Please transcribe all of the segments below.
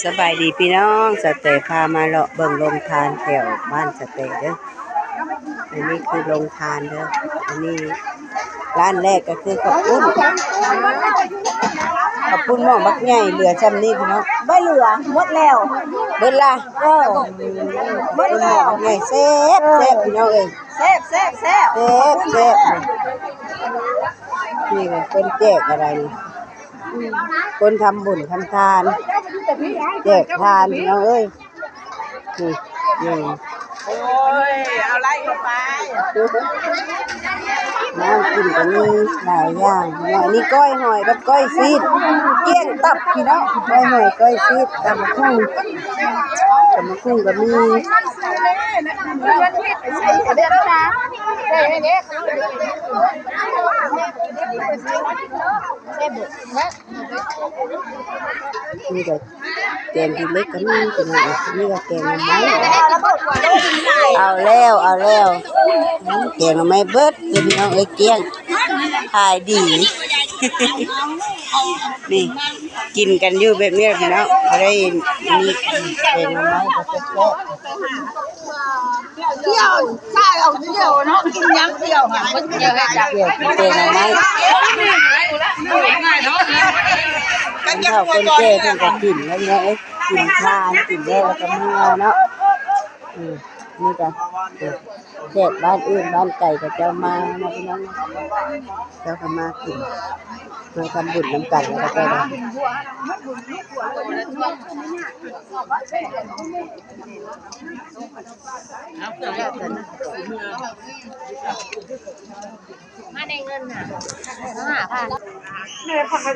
สบายดีพี่น้องสเตย์พามาเลาะเบิ่งโรงทานแถวบ้านสเตย์เด้ออันนี้คือโรงทานเด้ออันนี้ร้านแรกก็คือข้าวปุ้นข้าวปุ้นหม้อบักใหญ่เหลือจำนี้พี่น้องไม่เหลือหมดแล้วเบิ่นล่ะเออเบิ่นหม้อบักใหญ่แซ่บแซ่บพี่น้องเอ้ยแซ่บแซ่บแซ่บแซ่บแซ่บนี่ก็เป็นแจกอะไรนี่ คนทำบุญทำทานแจกทานพี่น้องเอ้ยนี่นี่ โอ้ย เอาไล่เข้าไปน้ำกินก็มีหลายอย่างพี่น้องนี้ก้อยหอยกับก้อยซีดเกี้ยงตับพี่น้องก้อยหอยก้อยซีดตำบักหุ่งตำบักหุ่งก็มีนี่ก็แกงกินเล็กก็มีพี่น้องนี่ก็แกงหน่อไม้ระ เอาแล้วเอาแล้วแกงหน่อไม้เบิดเดี๋ยวพี่น้องเอ้เกียงขายดี นี่กินกันอยู่แบบนี้พี่น้องเขาได้มีแกงหน่อไม้ก็แซ่บเที่ยวใช่เอาเที่ยวเนาะกินยังเที่ยวค่ะเที่ยวให้จับเกี่ยวกับแกงหน่อไม้คนเฒ่าคนแก่เพิ่นก็กินแล้วเนี่ยกินทานกินได้แล้วก็เมื่อเนาะ อืมนี่ก็แขกบ้านอื่นบ้านไก่ก็เจ้ามาเนาะพี่น้องเจ้าก็มากินมาทำบุญน้ำกันแล้วก็ไปเลย มาในเงินน่ะหาพัน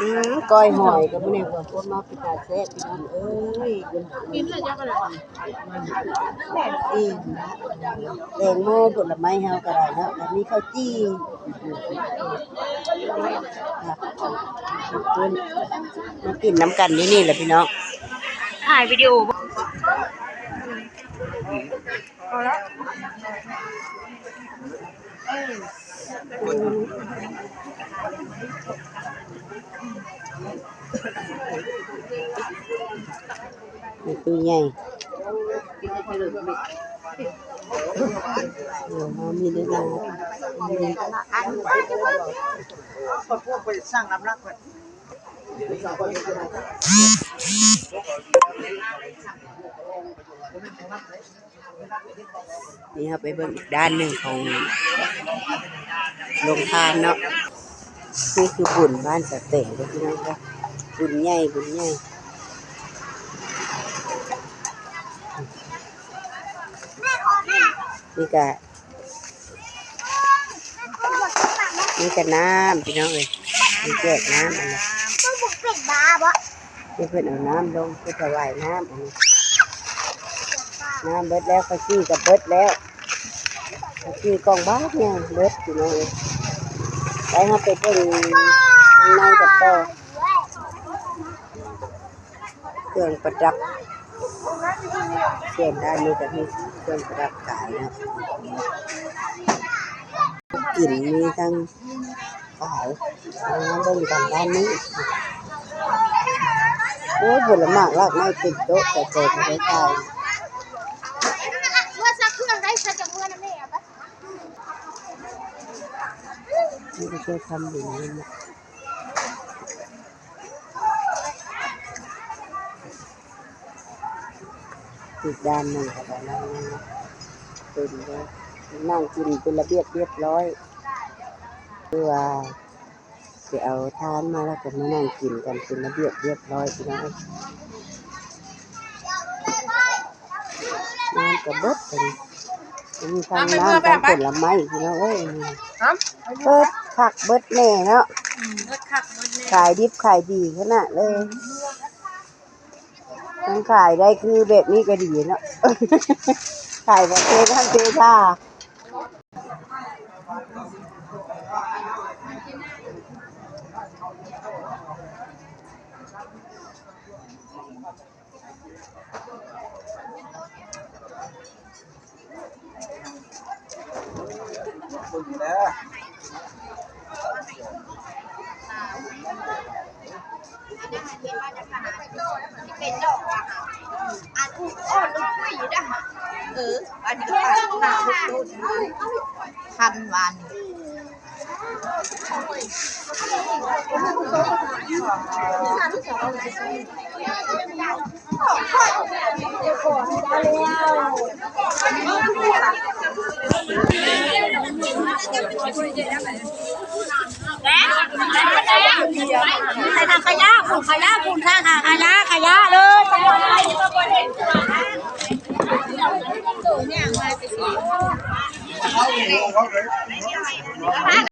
อืมก้อยหอยก็บ่ได้ว่าคนมาพิจาแซ่บพี่น้องเอ้ยกินเลยจังเลยอีแตงโมผลไม้เฮาก็ได้เนาะแล้วมีข้าวจี้มากินน้ำกันนี่นี่แหละพี่น้องถ่ายวิดีโอนี่ ตัวใหญ่เดี๋ยวมามีได้มามีพวกไปสร้างน้ำรักก่อน นี่ครับไปเบิ่งอีกด้านหนึ่งของโรงทานเนาะนี่คือบุญบ้านสะเต่งเด้อพี่น้องครับบุญใหญ่บุญใหญ่นี่กะนี่กะน้ำพี่น้องเลยมีแจกน้ำอันนี้ต้องบุกเป็ดบ้าบ่นี่เพิ่นเอาน้ำลงเพื่อถวายน้ำอันนี้ น้ำเบิดแล้วก็ขี้กับเบิดแล้วก็ขี้กองบ้าเนี่ยเบิดพี่น้องเลยไปเขาไปเบิ่งข้างในกับต่อเครื่องประดับส่วนด้านนี้ก็มีเครื่องประดับขายนะกลิ่นมีทั้งขายเอามาเบิ่งกันด้านนี้โอ้ยผลไม้รากไม้ติดโต๊ะแต่เจอไม่ได้ทาย เมื่อซักเครื่องได้ซักจากเมื่อนั่นเองอะ นี่ก็ช่วยทำอยู่นี่นะอีกด้านหนึ่งก็ได้นั่งเป็นเลยนั่งกินเป็นระเบียบเรียบร้อยเพื่อจะเอาทานมาแล้วก็มานั่งกินกันเป็นระเบียบเรียบร้อยพี่น้องน้ำกระเบิดกันมีทางน้ำทางผลไม้พี่น้องเอ้ยเบิด คักเบิดแน่เนาะขายดิบขายดีขนาดเลยทั้งขายได้คือแบบนี้ก็ดีเนาะขายแบบเทท่านเทท่าอยู่แล้ เป็นดอกอะอันอุ้อ้อนอุ้ยอยู่นะเอออันนี้ก็หนาลูกโดนพันวันใส่ทางขยะผุนขยะผุนทางขยะ Có cái 怕